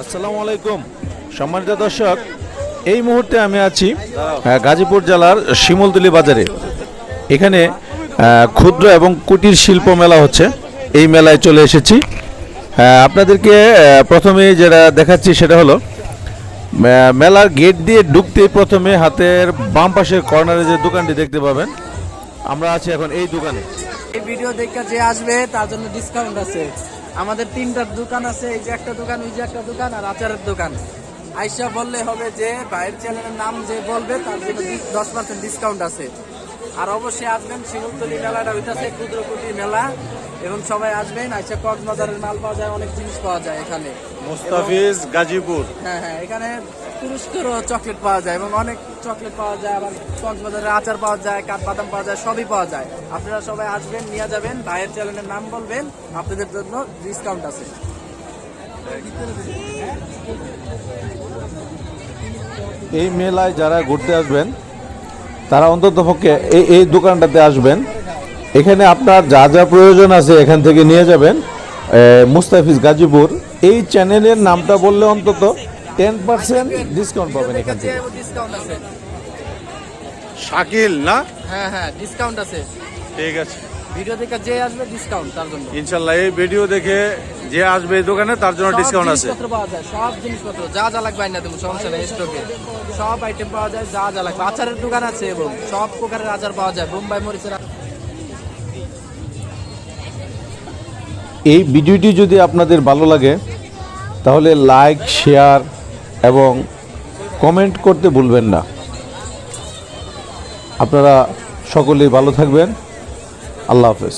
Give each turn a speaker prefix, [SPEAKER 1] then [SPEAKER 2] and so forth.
[SPEAKER 1] আসসালামু আলাইকুম। সম্মানিত দর্শক এই মুহূর্তে আমি আছি গাজীপুর জেলার শিমুলতলি বাজারে। এখানে ক্ষুদ্র এবং কুটির শিল্প মেলা হচ্ছে। এই মেলায় চলে এসেছি। আপনাদেরকে প্রথমে যেটা দেখাচ্ছি সেটা হলো মেলার গেট দিয়ে ঢুকতে প্রথমে হাতের বাম পাশের কর্নারে যে দোকানটি দেখতে পাবেন আমরা আছি এখন এই দোকানে।
[SPEAKER 2] এই ভিডিও দেখে যে আসবে তার জন্য ডিসকাউন্ট আছে। আমাদের তিনটা দোকান আছে, এই যে একটা দোকান, ওই যে একটা দোকান আর আচারের দোকান। আইসা বললে হবে যে বাইরের চ্যানেলের নাম যে বলবে, তার জন্য দশ পার্সেন্ট ডিসকাউন্ট আছে। আর অবশ্যই আসবেন শিমুলতলি মেলাটা হইতাছে ক্ষুদ্র কুটির মেলা এবং সবাই আসবেন আইসা কক্সবাজারের মাল পাওয়া যায় অনেক জিনিস পাওয়া যায় এখানে।
[SPEAKER 3] মুস্তাফিজ গাজীপুর।
[SPEAKER 2] হ্যাঁ হ্যাঁ এখানে পুরস্কারও চকলেট পাওয়া যায় এবং অনেক চকলেট পাওয়া যায় আবার কক্সবাজারের আচার পাওয়া যায় কাঠবাদাম পাওয়া যায় সবই পাওয়া যায়। আপনারা সবাই আসবেন নিয়ে যাবেন ভাইয়ের চ্যানেলের নাম বলবেন আপনাদের জন্য ডিসকাউন্ট আছে।
[SPEAKER 1] এই মেলায় যারা ঘুরতে আসবেন তারা অন্তত পক্ষে এই এই দোকানটাতে আসবেন। এখানে আপনার যা যা প্রয়োজন আছে এখান থেকে নিয়ে যাবেন। মুস্তাফিজ গাজীপুর। এই চ্যানেলের নামটা বললে অন্তত টেন পার্সেন্ট ডিসকাউন্ট পাবেন এখান থেকে।
[SPEAKER 3] শাকিল না?
[SPEAKER 2] হ্যাঁ হ্যাঁ ডিসকাউন্ট আছে।
[SPEAKER 3] ঠিক আছে।
[SPEAKER 2] ভিডিও দেখে যে আসবে ডিসকাউন্ট তার জন্য।
[SPEAKER 3] ইনশাল্লাহ এই ভিডিও দেখে যে আসবে এই দোকানে তার জন্য ডিসকাউন্ট আছে।
[SPEAKER 2] জিনিসপত্র পাওয়া যায় সব জিনিসপত্র। যা যা লাগবে না তুমি সমস্যা নেই স্টকে সব আইটেম পাওয়া যায় যা যা লাগবে। আচারের দোকান আছে এবং সব প্রকারের আচার পাওয়া যায় বোম্বাই মরিচের
[SPEAKER 1] এই ভিডিওটি যদি আপনাদের ভালো লাগে তাহলে লাইক শেয়ার এবং কমেন্ট করতে ভুলবেন না। আপনারা সকলেই ভালো থাকবেন। আল্লাহ হাফেজ